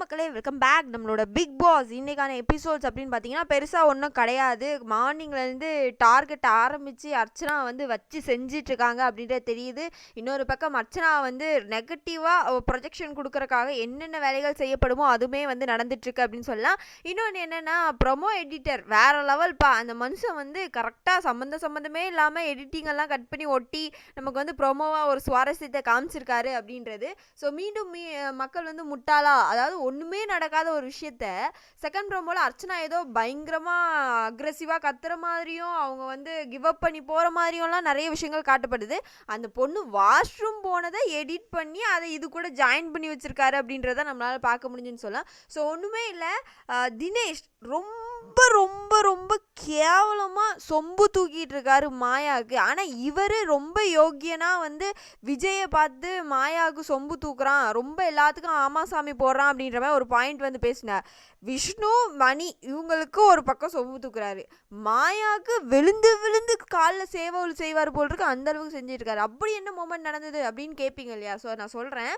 மக்களே welcome back நம்மளோட Bigg Boss இன்றைக்கான எபிசோட்ஸ் அப்படின்னு பார்த்தீங்கன்னா பெருசாக ஒன்றும் கிடையாது. மார்னிங்லேருந்து டார்கெட் ஆரம்பித்து அர்ச்சனா வந்து வச்சு செஞ்சிட்ருக்காங்க அப்படின்றது தெரியுது. இன்னொரு பக்கம் அர்ச்சனா வந்து நெகட்டிவாக ப்ரொஜெக்ஷன் கொடுக்குறக்காக என்னென்ன வேலைகள் செய்யப்படுமோ அதுவுமே வந்து நடந்துட்டுருக்கு அப்படின்னு சொல்லலாம். இன்னொன்று என்னென்னா ப்ரொமோ எடிட்டர் வேறு லெவல்ப்பா அந்த மனுஷன் வந்து கரெக்டாக சம்மந்த சம்மந்தமே இல்லாமல் எடிட்டிங் எல்லாம் கட் பண்ணி ஒட்டி நமக்கு வந்து ப்ரொமோவாக ஒரு சுவாரஸ்யத்தை காமிச்சிருக்காரு அப்படின்றது. ஸோ மீண்டும் மீ மக்கள் வந்து முட்டாளா அதாவது ஒன்றுமே நடக்காத ஒரு விஷயத்த செகண்ட் ப்ரோமோவில் அர்ச்சனா ஏதோ பயங்கரமாக அக்ரெசிவாக கத்துற மாதிரியும் அவங்க வந்து கிவ் அப் பண்ணி போகிற மாதிரியும்லாம் நிறைய விஷயங்கள் காட்டப்படுது. அந்த பொண்ணு வாஷ்ரூம் போனதை எடிட் பண்ணி அதை இது கூட ஜாயின் பண்ணி வச்சுருக்காரு அப்படின்றத நம்மளால் பார்க்க முடிஞ்சுன்னு சொல்லலாம். ஸோ ஒன்றுமே இல்லை. தினேஷ் ரொம்ப ரொம்ப ரொம்ப கேவலமாக சொம்பு தூக்கிட்டு இருக்காரு மாயாவுக்கு. ஆனால் இவர் ரொம்ப யோக்கியனாக வந்து விஜயை பார்த்து மாயாவுக்கு சொம்பு தூக்குறான். ரொம்ப எல்லாத்துக்கும் ஆமா சாமி போடுறான் அப்படின்ற மாதிரி ஒரு பாயிண்ட் வந்து பேசினார். விஷ்ணு மணி இவங்களுக்கு ஒரு பக்கம் சொம்பு தூக்குறாரு. மாயாவுக்கு விழுந்து விழுந்து காலில் சேவல் செய்வார் போல் இருக்கு. அந்த அளவுக்கு செஞ்சுருக்காரு. அப்படி என்ன மூமெண்ட் நடந்தது அப்படின்னு கேட்பீங்க இல்லையா? ஸோ நான் சொல்கிறேன்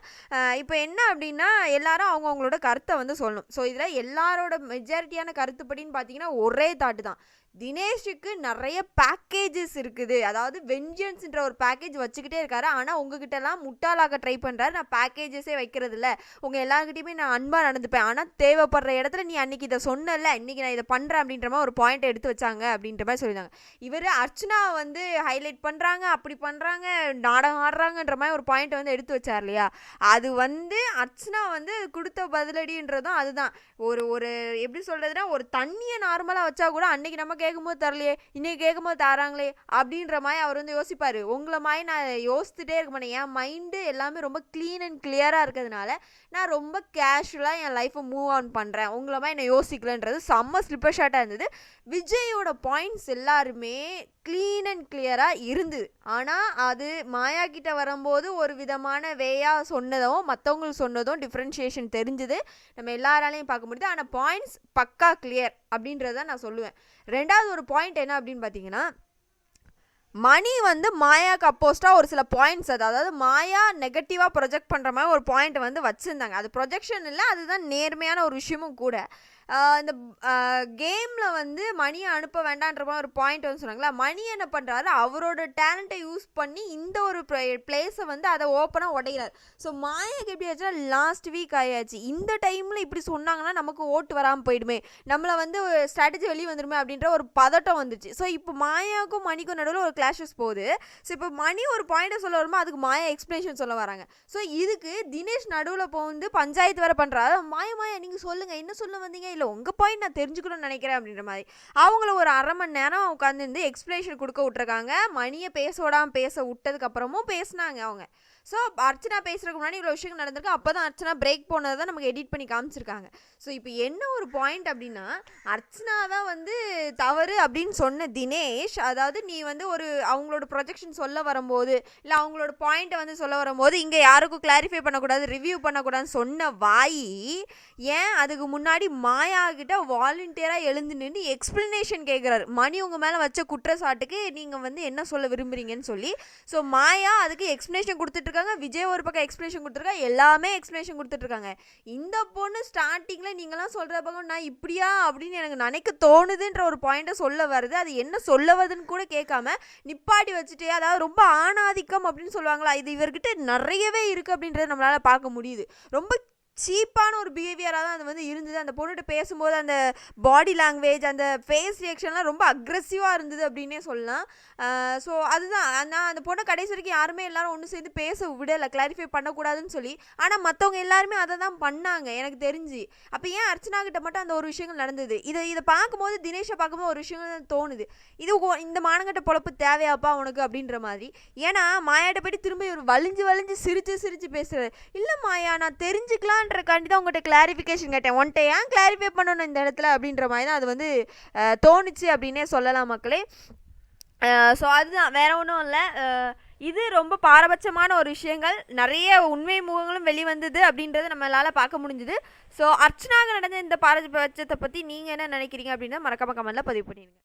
இப்போ என்ன அப்படின்னா எல்லாரும் அவங்கவுங்களோட கருத்தை வந்து சொல்லணும். ஸோ இதில் எல்லாரோட மெஜாரிட்டியான கருத்துப்படின்னு பார்த்தீங்கன்னா ஒரே தாட்டு தான் தினேஷுக்கு நிறைய பேக்கேஜஸ் இருக்குது. அதாவது வெஞ்சன்ஸ்ன்ற ஒரு பேக்கேஜ் வச்சுக்கிட்டே இருக்காரு. ஆனால் உங்ககிட்டலாம் முட்டாளாக ட்ரை பண்ணுறாரு நான் பேக்கேஜஸே வைக்கிறது இல்லை உங்கள் எல்லாருக்கிட்டையுமே நான் அன்பாக நடந்துப்பேன். ஆனால் தேவைப்படுற இடத்துல நீ அன்றைக்கி இதை சொன்னல இன்றைக்கி நான் இதை பண்ணுறேன் அப்படின்ற மாதிரி ஒரு பாயிண்ட் எடுத்து வச்சாங்க அப்படின்ற மாதிரி சொல்லியிருந்தாங்க. இவர் அர்ச்சனா வந்து ஹைலைட் பண்ணுறாங்க அப்படி பண்ணுறாங்க நாடகம் ஆடுறாங்கன்ற மாதிரி ஒரு பாயிண்ட் வந்து எடுத்து வச்சார் இல்லையா? அது வந்து அர்ச்சனா வந்து கொடுத்த பதிலடின்றதும் அதுதான். ஒரு ஒரு எப்படி சொல்கிறதுனா ஒரு தண்ணியை நார்மலாக வச்சா கூட அன்றைக்கி நமக்கு கேட்கும்போது தரலையே இன்னைக்கு கேட்கும்போது தராங்களே அப்படின்ற மாதிரி அவர் வந்து யோசிப்பார். உங்களை மாதிரி நான் யோசிச்சுட்டே இருக்க மாட்டேன். என் மைண்டு எல்லாமே ரொம்ப க்ளீன் அண்ட் கிளியராக இருக்கிறதுனால நான் ரொம்ப கேஷுவலாக என் லைஃப்பை மூவ் ஆன் பண்ணுறேன் உங்களை மாதிரி நான் யோசிக்கலன்றது செம்ம ஸ்லிப்பர் ஷாட்டாக இருந்தது. விஜயோட பாயிண்ட்ஸ் எல்லாருமே க்ளீன் அண்ட் கிளியராக இருந்தது ஆனால் அது மாயா கிட்ட வரும்போது ஒரு விதமான வேயாக சொன்னதும் மற்றவங்களுக்கு சொன்னதும் டிஃப்ரென்ஷியேஷன் தெரிஞ்சுது. நம்ம எல்லாராலையும் பார்க்க முடியுது. ஆனால் பாயிண்ட்ஸ் பக்கா கிளியர் அப்படின்றத நான் சொல்லுவேன். ரெண்டாவது ஒரு பாயிண்ட் என்ன அப்படின்னு பார்த்தீங்கன்னா மணி வந்து மாயாவுக்கு அப்போஸ்டாக ஒரு சில பாயிண்ட்ஸ் அது. அதாவது மாயா நெகட்டிவாக ப்ரொஜெக்ட் பண்ணுற மாதிரி ஒரு பாயிண்ட் வந்து வச்சுருந்தாங்க. அது ப்ரொஜெக்ஷன் இல்லை அதுதான் நேர்மையான ஒரு விஷயமும் கூட. இந்த கேமில் வந்து மணியை அனுப்ப வேண்டான்ற மாதிரி ஒரு பாயிண்ட் வந்து சொன்னாங்களா மணி என்ன பண்ணுறாரு அவரோட டேலண்ட்டை யூஸ் பண்ணி இந்த ஒரு பிளேஸை வந்து அதை ஓப்பனாக உடைகிறார் ஸோ மாயாக்கு எப்படி ஆச்சுன்னா லாஸ்ட் வீக் ஆயாச்சு. இந்த டைமில் இப்படி சொன்னாங்கன்னா நமக்கு ஓட்டு வராமல் போயிடுமே. நம்மளை வந்து ஸ்ட்ராட்டஜி வெளியே வந்துடுமே அப்படின்ற ஒரு பதட்டம் வந்துச்சு. ஸோ இப்போ மாயாவுக்கும் மணிக்கும் நடுவில் ஒரு கிளாஷஸ் போகுது. ஸோ இப்போ மணி ஒரு பாயிண்ட்டை சொல்ல வருமோ? அதுக்கு மாயா எக்ஸ்பிளேஷன் சொல்ல வராங்க. ஸோ இதுக்கு தினேஷ் நடுவில் போந்து பஞ்சாயத்து வேறு பண்ணுறாரு மாயா மாயா நீங்கள் சொல்லுங்கள் என்ன சொல்ல வந்தீங்க? இல்லை உங்கள் பாயிண்ட் நான் தெரிஞ்சுக்கணும்னு நினைக்கிறேன் அப்படின்ற மாதிரி. அவங்கள ஒரு அரை மணி நேரம் உட்காந்துருந்து எக்ஸ்பிளேஷன் கொடுக்க விட்ருக்காங்க மணியை பேச விடாமல் பேச விட்டதுக்கப்புறமும் பேசினாங்க அவங்க. ஸோ அர்ச்சனா பேசுறதுக்கு முன்னாடி இவ்வளோ விஷயங்கள் நடந்திருக்கு. அப்போ தான் அர்ச்சனா பிரேக் போனதை தான் நமக்கு எடிட் பண்ணி காமிச்சிருக்காங்க. ஸோ இப்போ என்ன ஒரு பாயிண்ட் அப்படின்னா அர்ச்சனா தான் வந்து தவறு அப்படின்னு சொன்ன தினேஷ் அதாவது நீ வந்து ஒரு அவங்களோட ப்ரொஜெக்ஷன் சொல்ல வரும்போது இல்லை அவங்களோட பாயிண்ட்டை வந்து சொல்ல வரும்போது இங்கே யாருக்கும் கிளாரிஃபை பண்ணக்கூடாது ரிவ்யூ பண்ணக்கூடாதுன்னு சொன்ன வாயி ஏன் அதுக்கு முன்னாடி மாயா கிட்ட வாலண்டியராக எழுந்து நின்று எக்ஸ்பிளனேஷன் கேட்குறாரு மணி உங்கள் மேலே வச்ச குற்றச்சாட்டுக்கு நீங்கள் வந்து என்ன சொல்ல விரும்புகிறீங்கன்னு சொல்லி ஸோ மாயா அதுக்கு எக்ஸ்பிளனேஷன் கொடுத்துட்ருக்காங்க விஜய் ஒரு பக்கம் எக்ஸ்பிளேஷன் கொடுத்துருக்காங்க எல்லாமே எக்ஸ்பிளேஷன் கொடுத்துட்ருக்காங்க. இந்த பொண்ணு ஸ்டார்டிங்கில் நீங்களாம் சொல்கிற பக்கம் நான் இப்படியா அப்படின்னு எனக்கு நினைக்க தோணுதுன்ற ஒரு பாயிண்ட்டை சொல்ல வருது. அது என்ன சொல்ல வருதுன்னு கூட கேட்காம நிப்பாட்டி வச்சுட்டு அதாவது ரொம்ப ஆணாதிக்கம் அப்படின்னு சொல்லுவாங்களா இது இவர்கிட்ட நிறையவே இருக்குது அப்படின்றத நம்மளால் பார்க்க முடியுது. ரொம்ப சீப்பான ஒரு பிஹேவியராக தான் அது வந்து இருந்தது. அந்த பொண்ணுகிட்ட பேசும்போது அந்த பாடி லாங்குவேஜ் அந்த ஃபேஸ் ரியாக்ஷன்லாம் ரொம்ப அக்ரெசிவாக இருந்தது அப்படின்னே சொல்லலாம். ஸோ அதுதான். நான் அந்த பொண்ணை கடைசி வரைக்கும் யாருமே எல்லாரும் ஒன்று சேர்ந்து பேச விடலை கிளாரிஃபை பண்ணக்கூடாதுன்னு சொல்லி. ஆனால் மற்றவங்க எல்லாருமே அதை தான் பண்ணாங்க எனக்கு தெரிஞ்சு. அப்போ ஏன் அர்ச்சனா கிட்ட மட்டும் அந்த ஒரு விஷயங்கள் நடந்தது? இதை இதை பார்க்கும்போது தினேஷை பார்க்கும்போது ஒரு விஷயங்கள் தோணுது. இது இந்த மானங்கட்ட பொழப்பு தேவையாப்பா உனக்கு அப்படின்ற மாதிரி. ஏன்னா மாயாட்ட போயிட்டு திரும்ப ஒரு வலிஞ்சு வலிஞ்சு சிரிச்சு சிரிச்சு பேசுகிறது இல்லை மாயா நான் தெரிஞ்சுக்கலாம் பண்ணலான்றக்காண்டி தான் உங்கள்கிட்ட கிளாரிஃபிகேஷன் கேட்டேன். ஒன்ட்ட ஏன் கிளாரிஃபை பண்ணணும் இந்த இடத்துல அப்படின்ற மாதிரி தான் அது வந்து தோணுச்சு அப்படின்னே சொல்லலாம் மக்களே. ஸோ அதுதான். வேற ஒன்றும் இல்லை. இது ரொம்ப பாரபட்சமான ஒரு விஷயங்கள். நிறைய உண்மை முகங்களும் வெளிவந்தது அப்படின்றத நம்மளால் பார்க்க முடிஞ்சுது. ஸோ அர்ச்சனாக நடந்த இந்த பாரபட்சத்தை பற்றி நீங்கள் என்ன நினைக்கிறீங்க அப்படின்னா மறக்காம கமெண்ட்டில் பதிவு பண்ணிடுங்க.